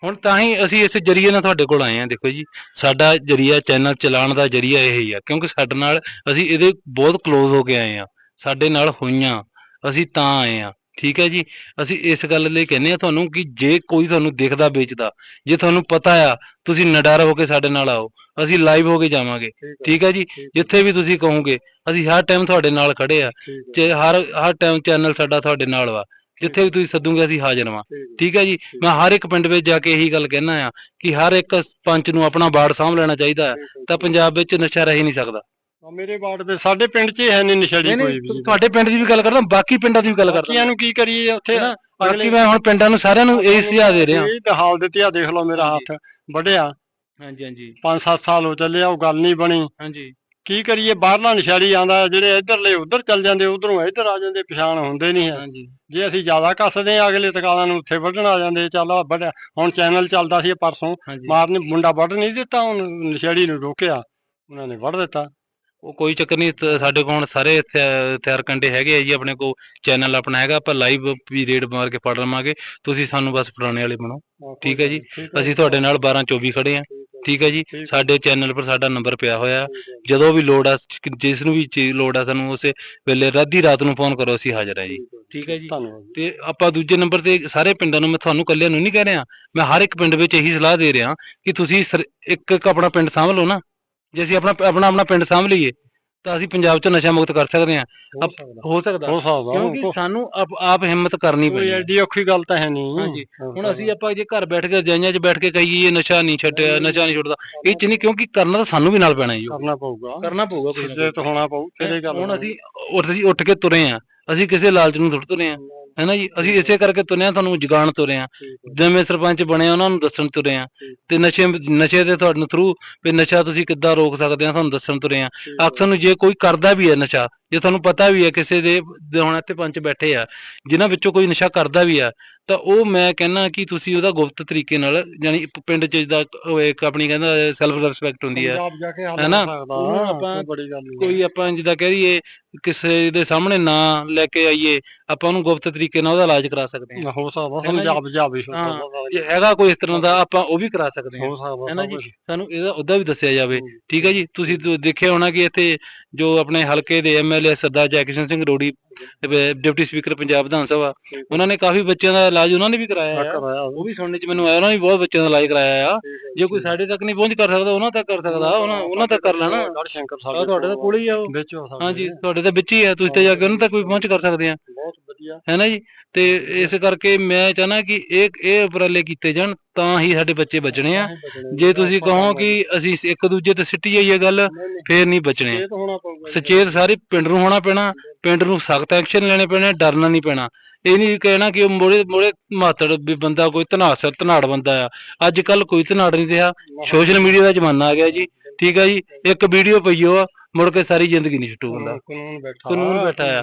S1: ਹੁਣ ਤਾਂ ਹੀ ਅਸੀਂ ਇਸ ਜਰੀਏ ਨਾਲ ਤੁਹਾਡੇ ਕੋਲ ਆਏ ਆ ਦੇਖੋ ਜੀ। ਸਾਡਾ ਜਰੀਆ ਚੈਨਲ ਚਲਾਉਣ ਦਾ ਜਰੀਆ ਇਹ ਹੀ ਆ ਕਿਉਂਕਿ ਸਾਡੇ ਨਾਲ ਅਸੀਂ ਇਹਦੇ ਬਹੁਤ ক্লোਜ਼ ਹੋ ਕੇ ਆਏ ਆ। ਸਾਡੇ ਨਾਲ ਹੋਈਆਂ ਅਸੀਂ ਤਾਂ ਆਏ ਆ। ਠੀਕ ਹੈ ਜੀ। ਅਸੀਂ ਇਸ ਗੱਲ ਲਈ ਕਹਿੰਦੇ ਆ ਤੁਹਾਨੂੰ ਕਿ ਜੇ ਕੋਈ ਤੁਹਾਨੂੰ ਦਿਖਦਾ ਵੇਚਦਾ ਜੇ ਤੁਹਾਨੂੰ ਪਤਾ ਆ ਤੁਸੀਂ ਨਡਰ ਹੋ ਕੇ ਸਾਡੇ ਨਾਲ ਆਓ ਅਸੀਂ ਲਾਈਵ ਹੋ ਕੇ ਜਾਵਾਂਗੇ। ਠੀਕ ਹੈ। ਜੀ। ਜਿੱਥੇ ਵੀ ਤੁਸੀਂ ਕਹੋਗੇ ਅਸੀਂ ਹਰ ਟਾਈਮ ਤੁਹਾਡੇ ਨਾਲ ਖੜੇ ਆ। ਤੇ ਹਰ ਹਰ ਟਾਈਮ ਚੈਨਲ ਸਾਡਾ ਤੁਹਾਡੇ ਨਾਲ ਵਾ। ਜਿੱਥੇ ਵੀ ਤੁਸੀਂ ਸੱਦੂਗੇ ਅਸੀਂ ਹਾਜ਼ਰ ਵਾਂ। ਠੀਕ ਹੈ। ਜੀ। ਮੈਂ ਹਰ ਇੱਕ ਪਿੰਡ ਵਿੱਚ ਜਾ ਕੇ ਇਹੀ ਗੱਲ ਕਹਿਣਾ ਆ ਕਿ ਹਰ ਇੱਕ ਪੰਚ ਨੂੰ ਆਪਣਾ ਬਾੜ ਸਾਂਭ ਲੈਣਾ ਚਾਹੀਦਾ ਹੈ। ਤਾਂ ਪੰਜਾਬ ਵਿੱਚ ਨਸ਼ਾ ਰਹਿ ਹੀ ਨਹੀਂ ਸਕਦਾ।
S4: ਮੇਰੇ ਵਾਰਡ ਦੇ ਸਾਡੇ ਪਿੰਡ 'ਚ ਹੀ ਹੈ ਨਹੀਂ ਨਸ਼ੇੜੀ ਕੋਈ ਵੀ
S1: ਤੁਹਾਡੇ ਪਿੰਡ ਦੀ ਵੀ ਗੱਲ ਕਰਦਾ ਬਾਕੀ ਪਿੰਡਾਂ ਦੀ ਵੀ ਗੱਲ ਕਰਦਾ।
S4: ਨੂੰ ਕੀ ਕਰੀਏ ਉੱਥੇ
S1: ਨਾ? ਬਾਕੀ ਮੈਂ ਹੁਣ ਪਿੰਡਾਂ ਨੂੰ ਸਾਰਿਆਂ ਨੂੰ ਇਹ ਸੁਝਾਅ ਦੇ ਰਿਹਾ।
S4: ਇਹ ਤਾਂ ਹਾਲ ਦਿੱਤੀ ਆ ਦੇਖ ਲਓ ਮੇਰਾ। ਹੱਥ ਵੱਢਿਆ।
S1: ਹਾਂਜੀ ਹਾਂਜੀ।
S4: 5-7 ਸਾਲ ਹੋ ਚੱਲੇ ਆ ਉਹ ਗੱਲ ਨਹੀਂ ਬਣੀ।
S1: ਹਾਂਜੀ।
S4: ਕੀ ਕਰੀਏ ਬਾਹਰਲਾ ਨਸ਼ੇੜੀ ਆਂਦਾ ਜਿਹੜੇ ਇੱਧਰਲੇ ਉੱਧਰ ਚੱਲ ਜਾਂਦੇ ਉਧਰੋਂ ਇੱਧਰ ਆ ਜਾਂਦੇ ਪਛਾਣ ਹੁੰਦੇ ਨਹੀਂ
S1: ਹਾਂਜੀ।
S4: ਜੇ ਅਸੀਂ ਜ਼ਿਆਦਾ ਕੱਸਦੇ ਆ ਅਗਲੇ ਤਕਾਲਾਂ ਨੂੰ ਉੱਥੇ ਵੱਢਣ ਆ ਜਾਂਦੇ ਚੱਲ ਵੱਢਿਆ। ਹੁਣ ਚੈਨਲ ਚੱਲਦਾ ਸੀ ਪਰਸੋਂ ਮਾਰਨੇ ਮੁੰਡਾ ਵੱਢ ਨਹੀਂ ਦਿੱਤਾ ਹੁਣ ਨਸ਼ੇੜੀ ਨੂੰ ਰੋਕਿਆ ਉਹਨਾਂ ਨੇ ਵੱਢ ਦਿੱਤਾ।
S1: ਉਹ ਕੋਈ ਚੱਕਰ ਨਹੀਂ ਸਾਡੇ ਕੋਲ ਸਾਰੇ ਹਥਿਆ- ਹਥਿਆਰ ਕੰਡੇ ਹੈਗੇ ਆ ਜੀ ਆਪਣੇ ਕੋਲ ਚੈਨਲ ਆਪਣਾ ਹੈਗਾ ਆਪਾਂ ਲਾਈਵ ਵੀ ਰੇਡ ਮਾਰ ਕੇ ਫੜ ਲਵਾਂਗੇ ਤੁਸੀਂ ਸਾਨੂੰ ਬਸ ਫੜਾਉਣੇ ਵਾਲੇ ਬਣੋ। ਠੀਕ ਹੈ ਜੀ, ਅਸੀਂ ਤੁਹਾਡੇ ਨਾਲ 12 24 ਖੜੇ ਆ ਠੀਕ ਹੈ ਜੀ। ਸਾਡੇ ਚੈਨਲ ਪਰ ਸਾਡਾ ਨੰਬਰ ਪਿਆ ਹੋਇਆ। ਜਦੋਂ ਵੀ ਲੋੜ ਆ ਜਿਸ ਨੂੰ ਵੀ ਚੀਜ਼ ਲੋੜ ਆ ਸਾਨੂੰ ਉਸੇ ਵੇਲੇ ਰਾਧੀ ਰਾਤ ਨੂੰ ਫੋਨ ਕਰੋ ਅਸੀਂ ਹਾਜ਼ਰ ਆ ਜੀ। ਠੀਕ ਹੈ ਜੀ ਤੇ ਆਪਾਂ ਦੂਜੇ ਨੰਬਰ ਤੇ ਸਾਰੇ ਪਿੰਡਾਂ ਨੂੰ ਮੈਂ ਤੁਹਾਨੂੰ ਇਕੱਲਿਆਂ ਨੂੰ ਨਹੀਂ ਕਹਿ ਰਿਹਾ। ਮੈਂ ਹਰ ਇੱਕ ਪਿੰਡ ਵਿੱਚ ਇਹੀ ਸਲਾਹ ਦੇ ਰਿਹਾ ਕਿ ਤੁਸੀਂ ਇੱਕ ਆਪਣਾ ਪਿੰਡ ਸਾਂਭ ਲਓ ਨਾ। ਜੇ ਅਸੀਂ ਆਪਣਾ ਆਪਣਾ ਆਪਣਾ ਪਿੰਡ ਸਾਂਭ ਲਈਏ ਤਾਂ ਅਸੀਂ ਪੰਜਾਬ 'ਚ ਨਸ਼ਾ ਮੁਕਤ ਕਰ ਸਕਦੇ ਹਾਂ।
S4: ਹੋ
S1: ਅਪ-
S4: ਸਕਦਾ।
S1: ਹੋ ਸਕਦਾ।
S4: ਹੋ ਸਕਦਾ
S1: ਕਿਉਂਕਿ ਸਾਨੂੰ ਆਪ ਆਪ ਹਿੰਮਤ ਕਰਨੀ
S4: ਕੋਈ
S1: ਹੈ।
S4: ਐਡੀ ਔਖੀ ਗੱਲ ਤਾਂ ਹੈ ਨਹੀਂ।
S1: ਹਾਂਜੀ, ਹੁਣ ਅਸੀਂ ਆਪਾਂ ਜੇ ਘਰ ਬੈਠ ਕੇ ਰਜਾਈਆਂ 'ਚ ਬੈਠ ਕੇ ਕਹੀਏ ਇਹ ਨਸ਼ਾ ਨਹੀਂ ਛੱਡਿਆ ਨਸ਼ਾ ਨਹੀਂ ਛੁੱਟਦਾ ਇਹ ਚ ਨਹੀਂ ਕਿਉਂਕਿ ਕਰਨਾ ਤਾਂ ਸਾਨੂੰ ਵੀ ਨਾਲ ਪੈਣਾ ਜੀ।
S4: ਕਰਨਾ ਪਊਗਾ।
S1: ਕਰਨਾ ਪਊਗਾ ਕੋਈ ਨਾ
S4: ਜੇ ਤਾਂ ਹੋਣਾ ਪਊ। ਕਿਹੜੇ ਗੱਲ
S1: ਹੁਣ ਅਸੀਂ ਉੱਠ ਅਸੀਂ ਉੱਠ ਕੇ ਤੁਰੇ ਆ ਅਸੀਂ ਕਿਸੇ ਲਾਲਚ ਨੂੰ ਥੋੜ੍ਹ ਤੁਰੇ ਆ ਹੈਨਾ ਜੀ? ਅਸੀਂ ਇਸੇ ਕਰਕੇ ਤੁਰੇ ਆ ਤੁਹਾਨੂੰ ਜਗਾਣ ਤੁਰੇ ਆ ਜਿਵੇਂ ਸਰਪੰਚ ਬਣੇ ਉਹਨਾਂ ਨੂੰ ਦੱਸਣ ਤੁਰੇ ਆ ਤੇ ਨਸ਼ੇ ਨਸ਼ੇ ਦੇ ਤੁਹਾਨੂੰ ਥਰੂ ਵੀ ਨਸ਼ਾ ਤੁਸੀਂ ਕਿੱਦਾਂ ਰੋਕ ਸਕਦੇ ਆ ਤੁਹਾਨੂੰ ਦੱਸਣ ਤੁਰੇ ਆ ਅਕਸਰ ਨੂੰ ਜੇ ਕੋਈ ਕਰਦਾ ਵੀ ਹੈ ਨਸ਼ਾ ਜੇ ਤੁਹਾਨੂੰ ਪਤਾ ਵੀ ਹੈ ਕਿਸੇ ਦੇ ਹੁਣ ਇੱਥੇ ਪੰਚ ਬੈਠੇ ਆ ਜਿਨ੍ਹਾਂ ਵਿੱਚੋਂ ਕੋਈ ਨਸ਼ਾ ਕਰਦਾ ਵੀ ਆ ਤਾਂ ਉਹ ਮੈਂ ਕਹਿੰਨਾ ਕਿ ਤੁਸੀਂ ਉਹਦਾ ਗੁਪਤ ਤਰੀਕੇ ਨਾਲ ਯਾਨੀ ਪਿੰਡ ਚ ਜਿਹਦਾ ਇੱਕ ਆਪਣੀ ਕਹਿੰਦਾ ਸੈਲਫ ਰਿਸਪੈਕਟ ਹੁੰਦੀ
S4: ਹੱਲ
S1: ਹੈਨਾ? ਉਹਨੂੰ ਆਪਾਂ
S4: ਕੋਈ
S1: ਆਪਾਂ ਜਿੱਦਾਂ ਕਹਿ ਦਈਏ ਕਿਸੇ ਦੇ ਸਾਹਮਣੇ ਨਾ ਲੈ ਕੇ ਆਈਏ ਆਪਾਂ ਉਹਨੂੰ ਗੁਪਤ ਤਰੀਕੇ ਨਾਲ ਉਹਦਾ ਇਲਾਜ ਕਰਾ ਸਕਦੇ ਹਾਂ।
S4: ਹੋ ਸਕਦਾ
S1: ਹੈਨਾ ਜੀ?
S4: ਸਮਝਾਬ ਜਾ ਵੀ ਹੋ
S1: ਹਾਂ,
S4: ਸਕਦਾ
S1: ਜੇ ਹੈਗਾ ਕੋਈ ਇਸ ਤਰ੍ਹਾਂ ਦਾ ਆਪਾਂ ਉਹ ਵੀ ਕਰਾ ਸਕਦੇ ਹਾਂ। ਹੈਨਾ ਜੀ? ਸਾਨੂੰ ਇਹਦਾ ਉਹਦਾ ਵੀ ਦੱਸਿਆ ਜਾਵੇ। ਠੀਕ ਹੈ ਜੀ? ਤੁਸੀਂ ਦੇਖਿਆ ਹੋਣਾ ਕਿ ਇੱਥੇ ਜੋ ਆਪਣੇ ਹਲਕੇ ਦੇ MLA Sardar Jaikishan Singh Rori deputy speaker Punjab Vidhan Sabha ਉਹਨਾਂ ਨੇ ਕਾਫੀ ਬੱਚਿਆਂ ਦਾ ਇਲਾਜ ਉਹਨਾਂ ਨੇ ਵੀ ਕਰਾਇਆ ਹੈ ਉਹ ਵੀ ਸੁਣਨੇ ਚ ਮੈਨੂੰ ਆਇਆ ਉਹਨਾਂ ਨੇ ਬਹੁਤ ਬੱਚਿਆਂ ਦਾ ਇਲਾਜ ਕਰਾਇਆ ਆ। ਜੇ। ਕੋਈ ਸਾਡੇ ਤੱਕ ਨਹੀਂ ਪਹੁੰਚ ਕਰ ਸਕਦਾ ਉਹਨਾਂ ਤੱਕ ਕਰ ਸਕਦਾ ਉਹਨਾਂ ਉਹਨਾਂ ਤੱਕ ਕਰ ਲੈਣਾ।
S4: ਸ਼ੰਕਰ ਸਾਡੇ
S1: ਤੁਹਾਡੇ ਤਾਂ ਕੋਲ ਹੀ ਆ ਉਹ। ਹਾਂਜੀ ਤੁਹਾਡੇ ਤਾਂ ਵਿੱਚ ਹੀ ਆ ਤੁਸੀਂ ਤੇ ਜਾ ਕੇ ਉਹਨਾਂ ਤੱਕ ਵੀ ਪਹੁੰਚ ਕਰ ਸਕਦੇ ਆ। ਹੈ ਨਾ ਜੀ? ਤੇ ਇਸ ਕਰਕੇ ਮੈਂ ਚਾਹਨਾ ਕਿ ਇਹ ਇਹ ਉਪਰਾਲੇ ਕੀਤੇ ਜਾਣ ਤਾਂ ਹੀ ਸਾਡੇ ਬੱਚੇ ਬਚਣੇ ਆ। ਜੇ ਤੁਸੀਂ ਕਹੋ ਕਿ ਅਸੀਂ ਇੱਕ ਦੂਜੇ ਤੇ ਸਿੱਟੀ ਜਾਈਏ ਗੱਲ ਫੇਰ ਨਹੀਂ ਬਚਣੇ। ਸਚੇਤ ਸਾਰੇ ਪਿੰਡ ਨੂੰ ਹੋਣਾ ਪੈਣਾ ਪਿੰਡ ਨੂੰ ਸਖਤ ਐਕਸ਼ਨ ਲੈਣੇ ਪੈਣੇ ਡਰਨਾ ਨਹੀਂ ਪੈਣਾ। ਇਹ ਨਹੀਂ ਕਹਿਣਾ ਕਿ ਮੋੜੇ ਮੋੜੇ ਮਾਤੜ ਵੀ ਬੰਦਾ ਕੋਈ ਧਨਾਸਰ ਧਨਾੜ ਬੰਦਾ ਆ। ਅੱਜ ਕੱਲ ਕੋਈ ਧਨਾੜ ਨਹੀਂ ਰਿਹਾ। ਸੋਸ਼ਲ ਮੀਡੀਆ ਦਾ ਜ਼ਮਾਨਾ ਆ ਗਿਆ ਜੀ। ਠੀਕ ਆ ਜੀ? ਇੱਕ ਵੀਡੀਓ ਪਈਓ ਆ ਮੁੜ ਕੇ ਸਾਰੀ ਜ਼ਿੰਦਗੀ ਨਹੀਂ ਛੁੱਟੂ ਬੰਦਾ
S4: ਕਾਨੂੰਨ ਬੈਠਾ।
S1: ਕਾਨੂੰਨ ਬੈਠਾ ਆ।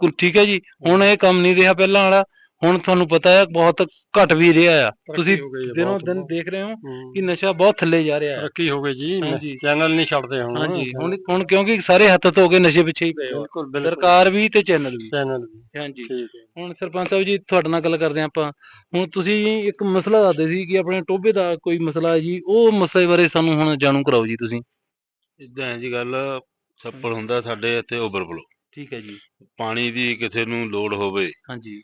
S1: ਕੁ- ਠੀਕ ਹੈ ਜੀ ਹੁਣ ਇਹ ਕੰਮ ਨਹੀਂ ਰਿਹਾ ਪਹਿਲਾਂ ਵਾਲਾ ਹੁਣ ਤੁਹਾਨੂੰ ਪਤਾ ਹੈ ਬਹੁਤ ਘਟ ਵੀ ਰਿਹਾ ਆ। ਤੁਸੀਂ ਦਿਨੋਂ ਦਿਨ ਦੇਖ ਰਹੇ ਹੋ ਕਿ ਨਸ਼ਾ ਬਹੁਤ ਥੱਲੇ ਜਾ ਰਿਹਾ ਹੈ
S4: ਤਰੱਕੀ ਹੋ ਗਈ ਜੀ। ਚੈਨਲ ਨਹੀਂ ਛੱਡਦੇ ਹੁਣ।
S1: ਹਾਂਜੀ ਹੁਣ ਹੁਣ ਕਿਉਂਕਿ ਸਾਰੇ ਹੱਥ ਧੋ ਕੇ ਨਸ਼ੇ ਪਿੱਛੇ ਹੀ ਪਏ ਹੋ
S4: ਬਿਲਕੁਲ ਬਿਲਕੁਲ।
S1: ਸਰਕਾਰ ਵੀ ਤੇ ਚੈਨਲ ਵੀ।
S4: ਚੈਨਲ ਵੀ।
S1: ਹਾਂਜੀ।
S4: ਠੀਕ ਹੈ।
S1: ਹੁਣ ਸਰਪੰਚ ਸਾਹਿਬ ਜੀ ਤੁਹਾਡੇ ਨਾਲ ਗੱਲ ਕਰਦੇ ਹਾਂ ਆਪਾਂ। ਹੁਣ ਤੁਸੀਂ ਇੱਕ ਮਸਲਾ ਦੱਸਦੇ ਸੀ ਕਿ ਆਪਣੇ ਟੋਬੇ ਦਾ ਕੋਈ ਮਸਲਾ ਹੈ ਜੀ ਉਹ ਮਸਲੇ ਬਾਰੇ ਸਾਨੂੰ ਹੁਣ ਜਾਣੂ ਕਰਾਓ ਜੀ ਤੁਸੀਂ।
S5: ਇਦਾਂ ਹੈ ਜੀ ਗੱਲ ਛੱਪੜ ਹੁੰਦਾ ਸਾਡੇ ਇੱਥੇ ਓਵਰਫਲੋ।
S1: ਠੀਕ ਹੈ ਜੀ।
S5: ਪਾਣੀ ਦੀ ਕਿਸੇ ਨੂੰ ਲੋੜ ਹੋਵੇ
S1: ਹਾਂਜੀ।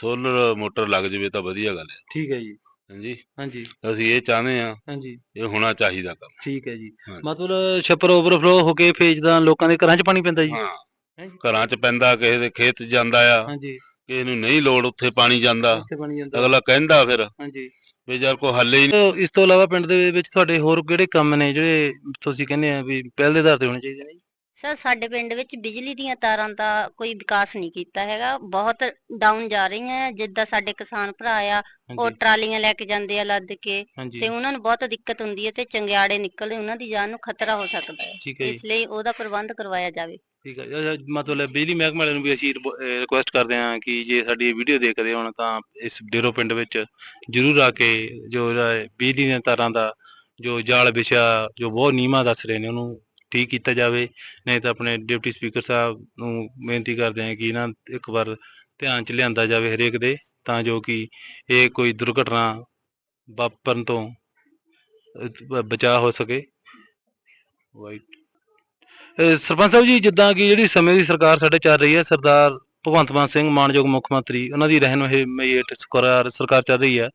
S5: ਸੋਲਰ ਮੋਟਰ ਲੱਗ ਜਾਵੇ ਤਾਂ ਵਧੀਆ ਗੱਲ ਹੈ।
S1: ਠੀਕ ਹੈ ਜੀ।
S5: ਹਾਂਜੀ?
S1: ਹਾਂਜੀ।
S5: ਅਸੀਂ ਇਹ ਚਾਹੁੰਦੇ ਆ
S1: ਹਾਂਜੀ।
S5: ਇਹ ਹੋਣਾ ਚਾਹੀਦਾ ਕੰਮ।
S1: ਠੀਕ ਹੈ ਜੀ। ਮਤਲਬ ਛੱਪਰ ਓਵਰਫਲੋ ਹੋ ਕੇ ਫੇਜ ਦਾ ਲੋਕਾਂ ਦੇ ਘਰਾਂ 'ਚ ਪਾਣੀ ਪੈਂਦਾ ਜੀ?
S5: ਹਾਂ। ਘਰਾਂ 'ਚ ਪੈਂਦਾ ਕਿਸੇ ਦੇ ਖੇਤ 'ਚ ਜਾਂਦਾ ਆ।
S1: ਹਾਂਜੀ।
S5: ਕਿਸੇ ਨੂੰ ਨਹੀਂ ਲੋੜ ਉੱਥੇ ਪਾਣੀ ਜਾਂਦਾ। ਅਗਲਾ ਕਹਿੰਦਾ ਫਿਰ
S1: ਹਾਂਜੀ।
S5: ਵੀ ਯਾਰ ਕੋ ਹੱਲੇ ਹੀ
S1: ਤੇ ਇਸ ਤੋਂ ਇਲਾਵਾ ਪਿੰਡ ਦੇ ਵਿੱਚ ਤੁਹਾਡੇ ਹੋਰ ਕਿਹੜੇ ਕੰਮ ਨੇ ਜਿਹੜੇ ਤੁਸੀਂ ਕਹਿੰਦੇ ਆ ਵੀ ਪਹਿਲ ਦੇ ਆਧਾਰ ਤੇ ਹੋਣੇ ਚਾਹੀਦੇ ਨੇ ਜੀ?
S2: ਸਰ ਸਾਡੇ ਪਿੰਡ ਵਿੱਚ ਬਿਜਲੀ ਦੀਆਂ ਤਾਰਾਂ ਦਾ ਕੋਈ ਵਿਕਾਸ ਨਹੀਂ ਕੀਤਾ ਹੈਗਾ। ਬਹੁਤ ਡਾਊਨ ਜਾ ਰਹੀਆਂ ਜਿੱਦਾਂ ਸਾਡੇ ਕਿਸਾਨ ਭਰਾ ਆ ਉਹ
S1: ਹਾਂਜੀ।
S2: ਟਰਾਲੀਆਂ ਲੈ ਕੇ ਜਾਂਦੇ ਆ ਲੱਦ ਕੇ
S1: ਹਾਂਜੀ।
S2: ਤੇ ਉਹਨਾਂ ਨੂੰ ਬਹੁਤ ਦਿੱਕਤ ਹੁੰਦੀ ਹੈ ਤੇ ਚੰਗਿਆੜੇ ਨਿਕਲਦੇ ਉਹਨਾਂ ਦੀ ਜਾਨ ਨੂੰ ਖਤਰਾ ਹੋ ਸਕਦਾ ਹੈ।
S1: ਠੀਕ ਹੈ ਜੀ।
S2: ਇਸ ਲਈ ਉਹਦਾ ਪ੍ਰਬੰਧ ਕਰਵਾਇਆ ਜਾਵੇ।
S1: ਠੀਕ ਹੈ। ਜੀ। ਅੱਛਾ, ਮਤਲਬ ਬਿਜਲੀ ਮਹਿਕਮੇ ਵਾਲਿਆਂ ਨੂੰ ਵੀ ਅਸੀਂ ਰਿਕੁਐਸਟ ਕਰਦੇ ਹਾਂ ਕਿ ਜੇ ਸਾਡੀ ਵੀਡੀਓ ਦੇਖਦੇ ਹੋਣ ਤਾਂ ਇਸ ਡੇਰੋ ਪਿੰਡ ਵਿੱਚ ਜ਼ਰੂਰ ਆ ਕੇ ਜੋ ਇਹਦਾ ਹੈ ਬਿਜਲੀ ਦੀਆਂ ਤਾਰਾਂ ਦਾ ਜੋ ਜਾਲ ਵਿਛਿਆ ਜੋ ਬਹੁਤ ਨੀਵਾਂ ਦੱਸ ਰਹੇ ਨੇ ਉਹਨੂੰ ਠੀਕ ਕੀਤਾ ਜਾਵੇ ਨਹੀਂ ਤਾਂ ਆਪਣੇ ਡਿਪਟੀ ਸਪੀਕਰ ਸਾਹਿਬ ਨੂੰ ਬੇਨਤੀ ਕਰਦੇ ਹਾਂ ਕਿ ਇਹਨਾਂ ਇੱਕ ਵਾਰ ਧਿਆਨ ਚ ਲਿਆਂਦਾ ਜਾਵੇ ਹਰੇਕ ਦੇ ਤਾਂ ਜੋ ਕਿ ਇਹ ਕੋਈ ਦੁਰਘਟਨਾ ਵਾਪਰਨ ਤੋਂ ਅਹ, ਹੋ ਸਕੇ। ਵਾਈਟ ਸਰਪੰਚ ਸਾਹਿਬ ਜੀ ਜਿੱਦਾਂ ਕਿ ਜਿਹੜੀ ਸਮੇਂ ਦੀ ਸਰਕਾਰ ਸਾਡੇ ਚੱਲ ਰਹੀ ਹੈ ਸਰਦਾਰ ਭਗਵੰਤ ਮਾਨ ਸਿੰਘ ਮਾਨਯੋਗ ਮੁੱਖ ਮੰਤਰੀ ਉਹਨਾਂ ਦੀ ਰਹਿਨੁਮਾਈ ਹੇਠ ਸਰਕਾਰ ਚੱਲ ਰਹੀ ਹੈ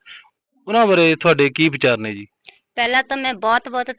S1: ਉਹਨਾਂ ਬਾਰੇ ਤੁਹਾਡੇ ਕੀ ਵਿਚਾਰ ਨੇ ਜੀ?
S2: ਪਹਿਲਾਂ ਤਾਂ ਮੈਂ ਬਹੁਤ ਬਹੁਤ